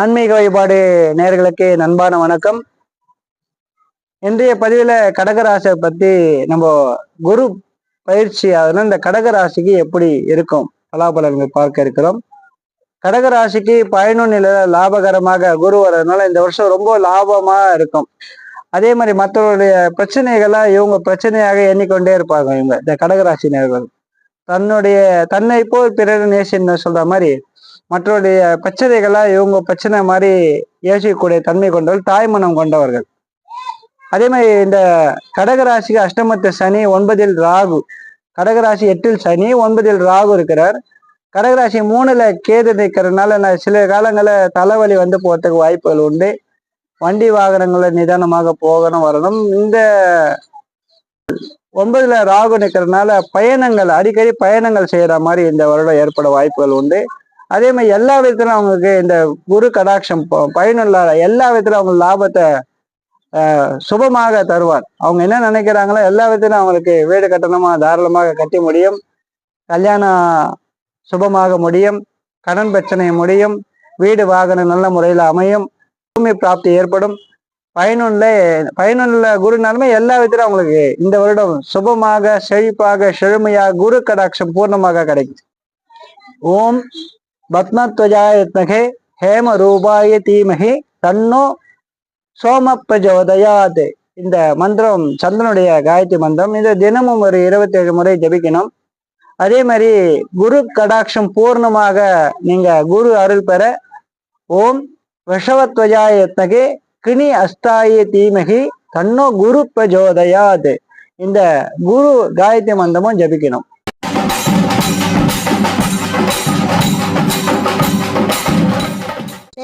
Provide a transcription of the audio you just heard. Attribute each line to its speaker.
Speaker 1: ஆன்மீக வழிபாடு நேயர்களுக்கு நண்பான வணக்கம். இன்றைய பதிவில் கடகராசியை பற்றி நம்ம குரு பயிற்சி ஆகுதுன்னா இந்த கடகராசிக்கு எப்படி இருக்கும்? பலாபலன்கள் பார்க்க இருக்கிறோம். கடகராசிக்கு பயனுள்ள லாபகரமாக குரு வர்றதுனால இந்த வருஷம் ரொம்ப லாபமா இருக்கும். அதே மாதிரி மற்றவருடைய பிரச்சனைகளை இவங்க பிரச்சனையாக எண்ணிக்கொண்டே இருப்பாங்க இவங்க இந்த கடகராசி நேர்கள் தன்னுடைய தன்னை போல் பிறர் நேசின்னு சொல்ற மாதிரி மற்றவருடைய பிரச்சனைகளை இவங்க பிரச்சனை மாதிரி யோசிக்கக்கூடிய தன்மை கொண்டவர்கள் தாய்மனம் கொண்டவர்கள். அதே மாதிரி இந்த கடகராசிக்கு அஷ்டமத்து சனி ஒன்பதில் ராகு. கடகராசி எட்டில் சனி ஒன்பதில் ராகு இருக்கிறார். கடகராசி மூணுல கேது நிற்கிறதுனால நான் சில காலங்களில் தலைவலி வந்து போகிறதுக்கு வாய்ப்புகள் உண்டு. வண்டி வாகனங்களை நிதானமாக போகணும் வரணும். இந்த ஒன்பதுல ராகு நிற்கிறதுனால பயணங்கள் அடிக்கடி பயணங்கள் செய்யற மாதிரி இந்த வருடம் ஏற்பட வாய்ப்புகள் உண்டு. அதே மாதிரி எல்லா விதத்திலும் அவங்களுக்கு இந்த குரு கடாட்சம் பயனுள்ள எல்லா விதத்திலும் அவங்க லாபத்தை சுபமாக தருவார். அவங்க என்ன நினைக்கிறாங்களோ எல்லா விதத்திலும் அவங்களுக்கு வீடு கட்டணமாக தாராளமாக கட்டி முடியும். கல்யாணம் சுபமாக முடியும். கடன் பிரச்சனை முடியும். வீடு வாகனம் நல்ல முறையில் அமையும். பூமி பிராப்தி ஏற்படும். பயனுள்ள பயனுள்ள குருனாலுமே எல்லா விதத்திலும் அவங்களுக்கு இந்த வருடம் சுபமாக செழிப்பாக செழுமையாக குரு கடாட்சம் பூர்ணமாக கிடைக்கும். ஓம் பத்மத்வஜாயத்மகே ஹேம ரூபாய தீமகி தன்னோ சோம பிரஜோதயாத் இந்த மந்திரம் சந்திரனுடைய காயத்ரி மந்திரம். இதை தினமும் ஒரு இருபத்தி ஏழு முறை ஜபிக்கணும். அதே மாதிரி குரு கடாட்சம் பூர்ணமாக நீங்க குரு அருள் பெற ஓம் விஷவத்வஜாயத்மகே கிணி அஸ்தாய தீமகி தன்னோ குரு பிரஜோதயாது. இந்த குரு காயத்ரி மந்திரமும் ஜபிக்கணும்.